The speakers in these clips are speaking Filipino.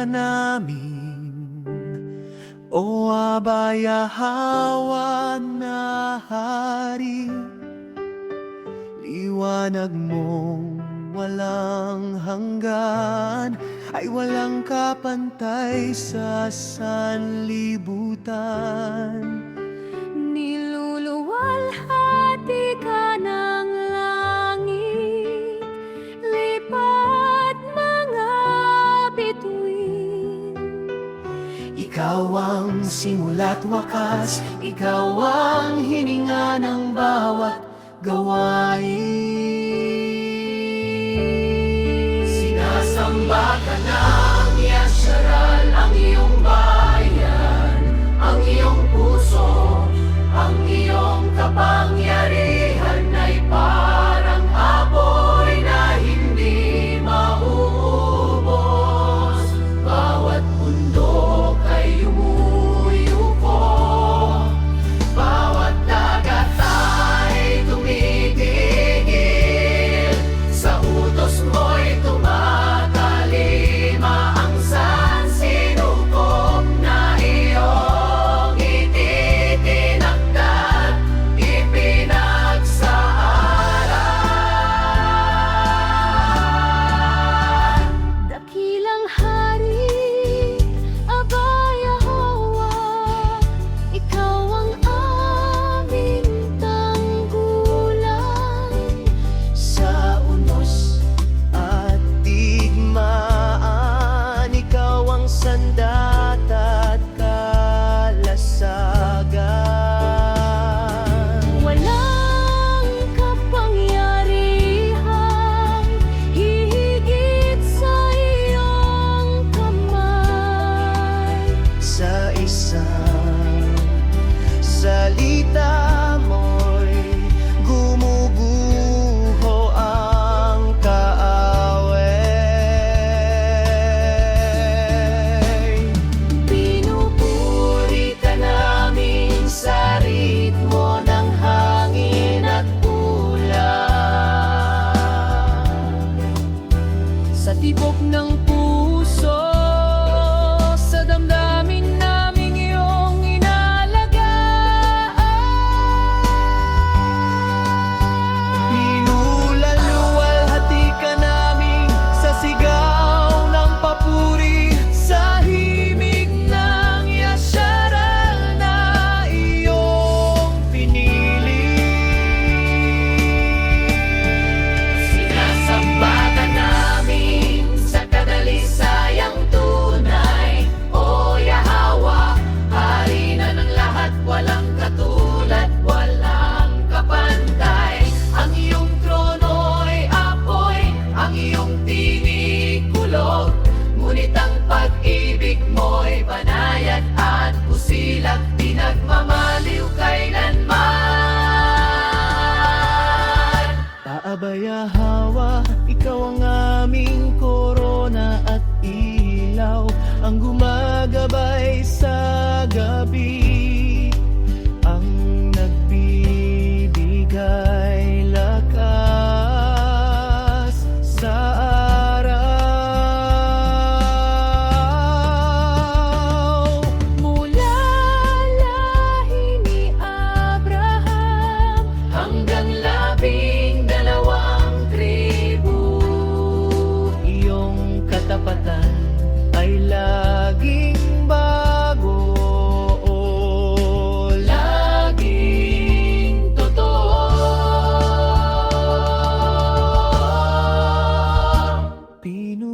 ka namin. O Aba Yahawa na Hari Liwanag mong walang hanggan. Ay walang kapantay sa sanlibutan. Ikaw ang simula't wakas, ikaw ang hininga ng bawat gawain. Sinasamba ka na. tibok ng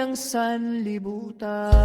ng sanlibutan.